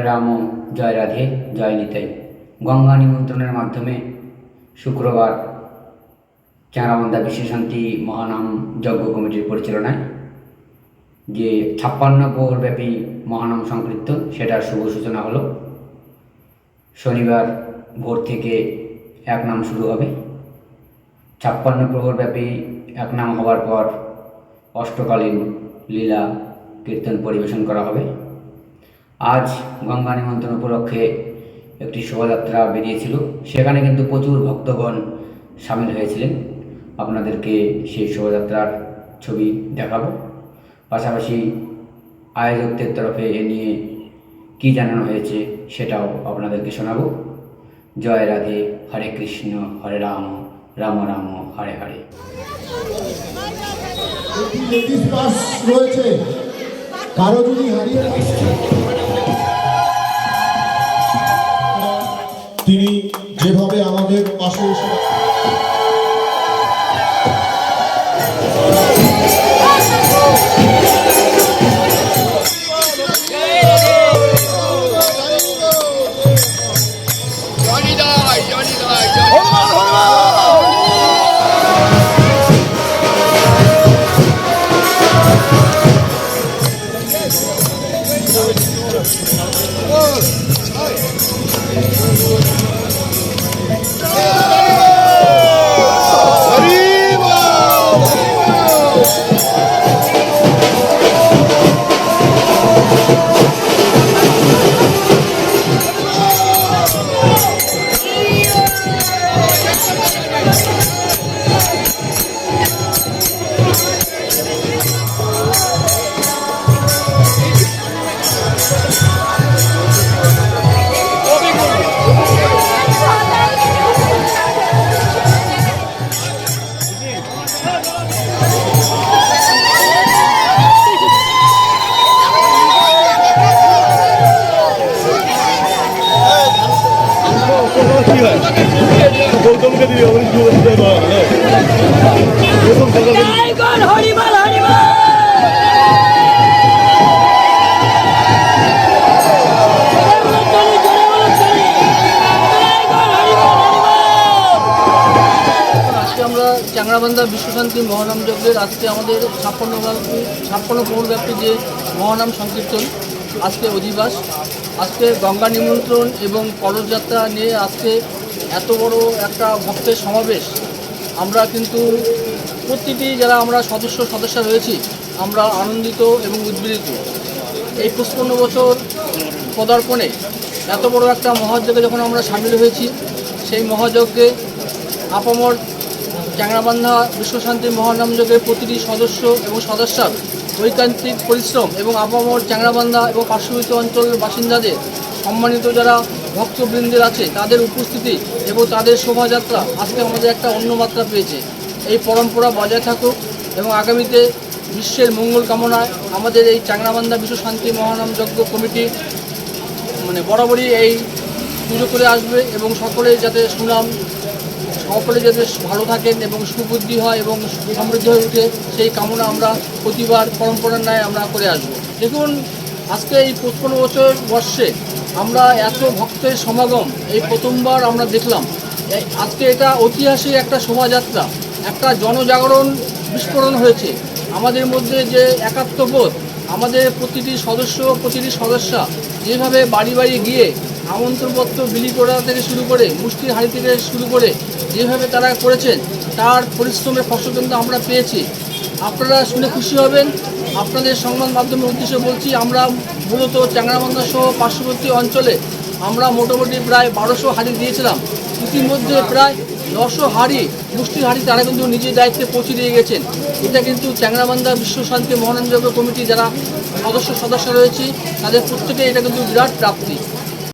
হরে রাম জয় রাধে, জয় নিতাই। গঙ্গা নিমন্ত্রণের মাধ্যমে শুক্রবার চাঁড়াবান্ধা বিশ্বশান্তি মহানাম যজ্ঞ কমিটির পরিচালনায় যে ছাপ্পান্ন প্রহরব্যাপী মহানাম সংকীর্ত, সেটার শুভ সূচনা হলো। শনিবার ভোর থেকে এক নাম শুরু হবে। ছাপ্পান্ন প্রহরব্যাপী এক নাম হওয়ার পর অষ্টকালীন লীলা কীর্তন পরিবেশন করা হবে। আজ গঙ্গা নিমন্ত্রণ উপলক্ষে একটি শোভাযাত্রা বেরিয়েছিল। সেখানে কিন্তু প্রচুর ভক্তগণ সামিল হয়েছিলেন। আপনাদেরকে সেই শোভাযাত্রার ছবি দেখাবো। পাশাপাশি আয়োজকদের তরফে এ নিয়ে কী জানানো হয়েছে সেটাও আপনাদেরকে শোনাবো। জয় রাধে, হরে কৃষ্ণ, হরে রাম রাম রাম, হরে হরে। রয়েছে। কারও যদি হারিয়ে তিনি যেভাবে আমাদের পাশে এসে Oh. হরিবল হরিবল চাংড়াবান্ধা বিশ্বশান্তি মহানাম যজ্ঞের আজকে আমাদের ছাপ্পান্ন ছাপ্পান্ন পৌর ব্যাপী যে মহানাম সংকীর্তন আজকে অধিবাস, আজকে গঙ্গা নিমন্ত্রণ এবং কলসযাত্রা নিয়ে আজকে এত বড় একটা ভক্তের সমাবেশ। আমরা কিন্তু প্রতিটি যারা আমরা সদস্য সদস্য রয়েছি, আমরা আনন্দিত এবং উদ্বেলিত এই পঁচপন্ন বছর পদার্পণে এত বড় একটা মহাযজ্ঞে যখন আমরা সামিল হয়েছি, সেই মহাযজ্ঞে আপামর চ্যাংরাবান্ধা বিশ্বশান্তি মহানাম যজ্ঞের প্রতিটি সদস্য এবং সদস্যার ঐকান্তিক পরিশ্রম এবং আপামর চ্যাংরাবান্ধা এবং পার্শ্ববর্তী অঞ্চলের বাসিন্দাদের সম্মানিত যারা ভক্তবৃন্দের আছে, তাদের উপস্থিতি এবং তাদের শোভাযাত্রা আজকে আমাদের একটা অন্য মাত্রা পেয়েছে। এই পরম্পরা বজায় থাকুক এবং আগামীতে বিশ্বের মঙ্গল কামনায় আমাদের এই চ্যাংরাবান্ধা বিশ্ব শান্তি মহানাম যজ্ঞ কমিটি মানে বরাবরই এই পুজো করে আসবে এবং সকলে যাতে সুনাম সকলে যাতে ভালো থাকেন এবং সুবুদ্ধি হয় এবং সমৃদ্ধ হয়ে ওঠে সেই কামনা আমরা প্রতিবার পরম্পরার ন্যায় আমরা করে আসব। দেখুন, আজকে এই পঁচপন্ন বছর বর্ষে আমরা এত ভক্তের সমাগম, এই প্রথমবার আমরা দেখলাম। আজকে এটা ঐতিহাসিক একটা শোভাযাত্রা, একটা জনজাগরণ বিস্ফোরণ হয়েছে। আমাদের মধ্যে যে একাত্মবোধ, আমাদের প্রতিটি সদস্য, প্রতিটি সদস্যা যেভাবে বাড়ি বাড়ি গিয়ে আমন্ত্রণপত্র বিলি করা থেকে শুরু করে, মুষ্টির হাড়ি থেকে শুরু করে যেভাবে তারা করেছেন, তার পরিশ্রমের ফসল কিন্তু আমরা পেয়েছি। আপনারা শুনে খুশি হবেন। আপনাদের সংবাদ মাধ্যমের উদ্দেশ্যে বলছি, আমরা মূলত চ্যাংরাবান্ধা সহ পার্শ্ববর্তী অঞ্চলে আমরা মোটামুটি প্রায় বারোশো হাড়ি দিয়েছিলাম। ইতিমধ্যে প্রায় নশো হাড়ি, মুষ্টির হাড়ি তারা কিন্তু নিজের দায়িত্বে পৌঁছে দিয়ে গেছেন। এটা কিন্তু চ্যাংরাবান্ধা বিশ্ব শান্তি মহানন্দ কমিটি যারা সদস্য সদস্য রয়েছে, তাদের প্রত্যেকে এটা কিন্তু বিরাট প্রাপ্তি।